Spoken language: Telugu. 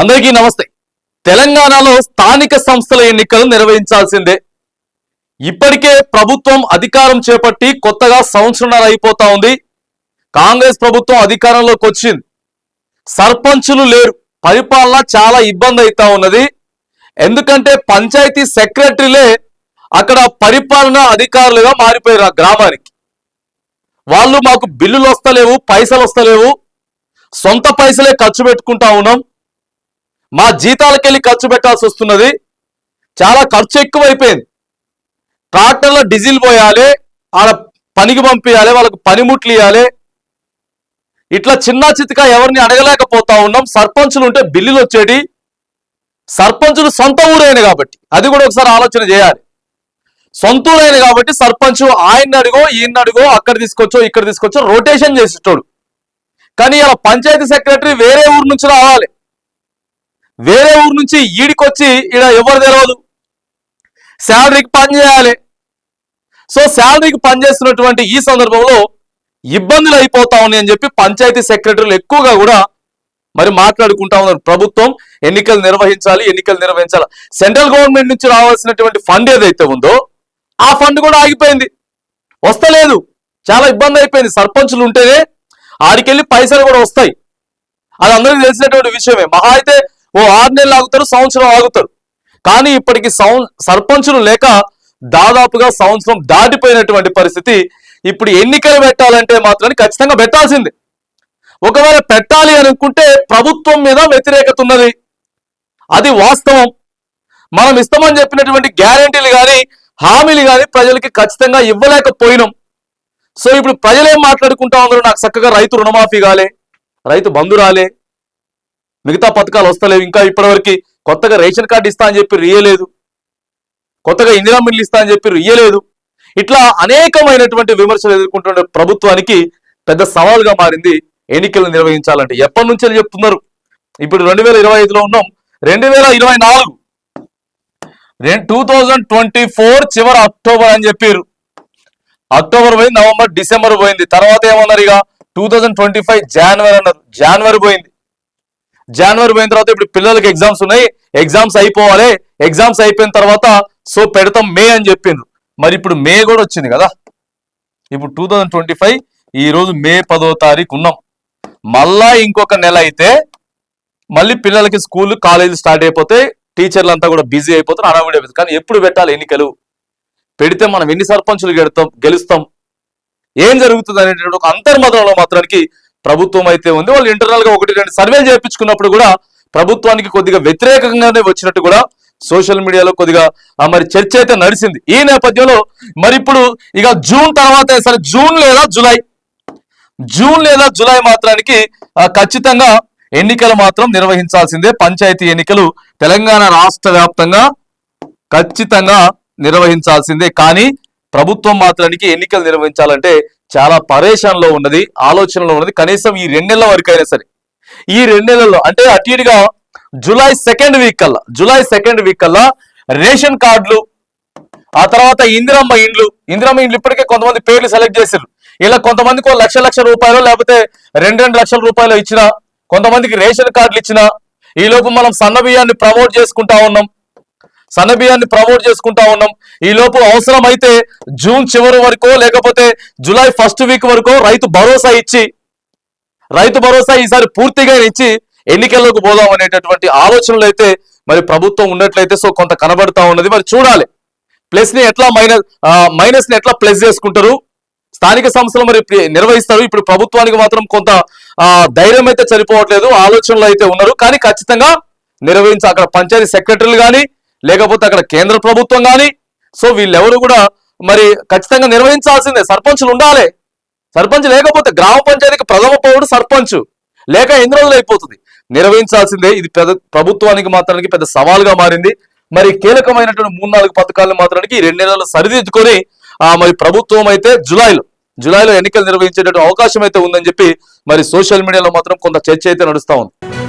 అందరికీ నమస్తే. తెలంగాణలో స్థానిక సంస్థల ఎన్నికలు నిర్వహించాల్సిందే. ఇప్పటికే ప్రభుత్వం అధికారం చేపట్టి కొత్తగా సంవత్సరాలు అయిపోతా ఉంది. కాంగ్రెస్ ప్రభుత్వం అధికారంలోకి వచ్చింది. సర్పంచులు లేరు. పరిపాలన చాలా ఇబ్బంది అవుతా ఉన్నది. ఎందుకంటే పంచాయతీ సెక్రటరీలే అక్కడ పరిపాలన అధికారులుగా మారిపోయారు ఆ గ్రామానికి. వాళ్ళు మాకు బిల్లులు వస్తలేవు పైసలు వస్తలేవు. సొంత పైసలే ఖర్చు పెట్టుకుంటా ఉన్నాం. మా జీతాలకెళ్ళి ఖర్చు పెట్టాల్సి వస్తున్నది. చాలా ఖర్చు ఎక్కువైపోయింది. ట్రాక్టర్లో డీజిల్ పోయాలి ఆడ పనికి పంపించాలి వాళ్ళకు పనిముట్లు ఇవ్వాలి ఇట్లా చిన్న చితక ఎవరిని అడగలేకపోతా ఉన్నాం. సర్పంచులు ఉంటే బిల్లులు వచ్చేటి సర్పంచులు సొంత ఊరైన కాబట్టి అది కూడా ఒకసారి ఆలోచన చేయాలి. సొంత ఊరైన కాబట్టి సర్పంచ్ ఆయన్ని అడుగో ఈయన్ని అడుగో అక్కడ తీసుకొచ్చో ఇక్కడ తీసుకొచ్చో రొటేషన్ చేసేటోడు. కానీ ఇలా పంచాయతీ సెక్రటరీ వేరే ఊరు నుంచి రావాలి. వేరే ఊరు నుంచి ఈడికొచ్చి ఈడ ఎవరు తెలియదు శాలరీకి పని చేయాలి. సో శాలరీకి పనిచేస్తున్నటువంటి ఈ సందర్భంలో ఇబ్బందులు అయిపోతా ఉన్నాయి అని చెప్పి పంచాయతీ సెక్రటరీలు ఎక్కువగా కూడా మరి మాట్లాడుకుంటా ఉన్నారు. ప్రభుత్వం ఎన్నికలు నిర్వహించాలి ఎన్నికలు నిర్వహించాలి. సెంట్రల్ గవర్నమెంట్ నుంచి రావాల్సినటువంటి ఫండ్ ఏదైతే ఉందో ఆ ఫండ్ కూడా ఆగిపోయింది. వస్తలేదు. చాలా ఇబ్బంది అయిపోయింది. సర్పంచులు ఉంటేనే ఆడికెళ్ళి పైసలు కూడా వస్తాయి. అది అందరికీ తెలిసినటువంటి విషయమే. మహా అయితే ఓ ఆరు నెలలు ఆగుతారు సంవత్సరం ఆగుతారు. కానీ ఇప్పటికి సర్పంచులు లేక దాదాపుగా సంవత్సరం దాటిపోయినటువంటి పరిస్థితి ఇప్పుడు ఎన్నికలు పెట్టాలంటే మాత్రం ఖచ్చితంగా పెట్టాల్సిందే. ఒకవేళ పెట్టాలి అనుకుంటే ప్రభుత్వం మీద వ్యతిరేకత ఉన్నది. అది వాస్తవం. మనం ఇస్తామని చెప్పినటువంటి గ్యారంటీలు కానీ హామీలు కానీ ప్రజలకి ఖచ్చితంగా ఇవ్వలేకపోయినాం. సో ఇప్పుడు ప్రజలేం మాట్లాడుకుంటా ఉన్నారు నాకు చక్కగా రైతు రుణమాఫీ కాలే రైతు బంధు రాలే మిగతా పథకాలు వస్తలేవు. ఇంకా ఇప్పటివరకు కొత్తగా రేషన్ కార్డు ఇస్తా అని చెప్పి రియలేదు కొత్తగా ఇందిరా మిల్లు ఇస్తా అని చెప్పి రియలేదు ఇట్లా అనేకమైనటువంటి విమర్శలు ఎదుర్కొంటున్న ప్రభుత్వానికి పెద్ద సవాల్గా మారింది ఎన్నికలు నిర్వహించాలంటే. ఎప్పటి నుంచి చెప్తున్నారు? ఇప్పుడు రెండు వేల ఇరవై ఐదులో ఉన్నాం. రెండు వేల ఇరవై నాలుగు. టూ థౌజండ్ ట్వంటీ ఫోర్ చివరి అక్టోబర్ అని చెప్పారు. అక్టోబర్ పోయింది నవంబర్ డిసెంబర్ పోయింది. తర్వాత ఏమన్నారు ఇక? టూ థౌజండ్ ట్వంటీ ఫైవ్ జనవరి అన్నారు. జనవరి పోయింది. జనవరి పోయిన తర్వాత ఇప్పుడు పిల్లలకి ఎగ్జామ్స్ ఉన్నాయి. ఎగ్జామ్స్ అయిపోవాలి. ఎగ్జామ్స్ అయిపోయిన తర్వాత సో పెడతాం మే అని చెప్పిండ్రు. మరి ఇప్పుడు మే కూడా వచ్చింది కదా. ఇప్పుడు టూ థౌజండ్ ట్వంటీ ఫైవ్ ఈ రోజు మే పదో తారీఖు ఉన్నాం. మళ్ళా ఇంకొక నెల అయితే మళ్ళీ పిల్లలకి స్కూల్ కాలేజీ స్టార్ట్ అయిపోతే టీచర్లు అంతా కూడా బిజీ అయిపోతారు హడావిడి అయిపోతుంది కానీ ఎప్పుడు పెట్టాలి ఎన్నికలు? పెడితే మనం ఎన్ని సర్పంచులు గెడతాం గెలుస్తాం? ఏం జరుగుతుంది అనేటువంటి ఒక అంతర్మతంలో మాత్రానికి ప్రభుత్వం అయితే ఉంది. వాళ్ళు ఇంటర్నల్గా ఒకటి రెండు సర్వేలు చేయించుకున్నప్పుడు కూడా ప్రభుత్వానికి కొద్దిగా వ్యతిరేకంగానే వచ్చినట్టు కూడా సోషల్ మీడియాలో కొద్దిగా ఆ మరి చర్చ అయితే నడిచింది ఈ నేపథ్యంలో మరి ఇప్పుడు ఇక జూన్ తర్వాత సరే జూన్ లేదా జులై జూన్ లేదా జూలై మాత్రానికి ఖచ్చితంగా ఎన్నికలు మాత్రం నిర్వహించాల్సిందే. పంచాయతీ ఎన్నికలు తెలంగాణ రాష్ట్ర వ్యాప్తంగా ఖచ్చితంగా నిర్వహించాల్సిందే. కానీ ప్రభుత్వం మాత్రానికి ఎన్నికలు నిర్వహించాలంటే చాలా పరేషాన్లో ఉన్నది ఆలోచనలో ఉన్నది. కనీసం ఈ రెండు నెలల అయినా సరే. ఈ రెండు నెలల్లో అంటే అటు ఇటుగా జూలై సెకండ్ వీక్ కల్లా జూలై సెకండ్ వీక్ కల్లా రేషన్ కార్డులు ఆ తర్వాత ఇందిరమ్మ ఇండ్లు ఇందిరమ్మ ఇండ్లు ఇప్పటికే కొంతమంది పేర్లు సెలెక్ట్ చేశారు ఇలా కొంతమందికి ఒక లక్ష లక్ష రూపాయలు లేకపోతే రెండు రెండు లక్షల రూపాయలు ఇచ్చిన కొంతమందికి రేషన్ కార్డులు ఇచ్చిన ఈలోపు మనం సన్న బియ్యాన్ని ప్రమోట్ చేసుకుంటా ఉన్నాం. సన్నబియాన్ని ప్రమోట్ చేసుకుంటా ఉన్నాం. ఈ లోపు అవసరం అయితే జూన్ చివరి వరకు లేకపోతే జూలై ఫస్ట్ వీక్ వరకు రైతు భరోసా ఇచ్చి రైతు భరోసా ఈసారి పూర్తిగా ఇచ్చి ఎన్నికల్లోకి పోదాం అనేటటువంటి ఆలోచనలు అయితే మరి ప్రభుత్వం ఉన్నట్లయితే సో కొంత కనబడతా ఉన్నది. మరి చూడాలి. ప్లస్ని ఎట్లా మైనస్ మైనస్ని ఎట్లా ప్లస్ చేసుకుంటారు? స్థానిక సంస్థలు మరి ఇప్పుడు నిర్వహిస్తారు. ఇప్పుడు ప్రభుత్వానికి మాత్రం కొంత ధైర్యం అయితే సరిపోవట్లేదు. ఆలోచనలు అయితే ఉన్నారు. కానీ ఖచ్చితంగా నిర్వహించ అక్కడ పంచాయతీ సెక్రటరీలు కానీ లేకపోతే అక్కడ కేంద్ర ప్రభుత్వం కానీ సో వీళ్ళెవరు కూడా మరి ఖచ్చితంగా నిర్వహించాల్సిందే. సర్పంచులు ఉండాలి. సర్పంచ్ లేకపోతే గ్రామ పంచాయతీకి ప్రథమ పౌరుడు సర్పంచ్. లేక ఎన్ని రోజులు అయిపోతుంది? నిర్వహించాల్సిందే. ఇది పెద్ద ప్రభుత్వానికి మాత్రానికి పెద్ద సవాల్గా మారింది. మరి కీలకమైనటువంటి మూడు నాలుగు పథకాలను మాత్రానికి ఈ రెండు నెలలు సరిదిద్దుకొని మరి ప్రభుత్వం అయితే జులైలో జులైలో ఎన్నికలు నిర్వహించేటటువంటి అవకాశం అయితే ఉందని చెప్పి మరి సోషల్ మీడియాలో మాత్రం కొంత చర్చ అయితే నడుస్తూ ఉంది.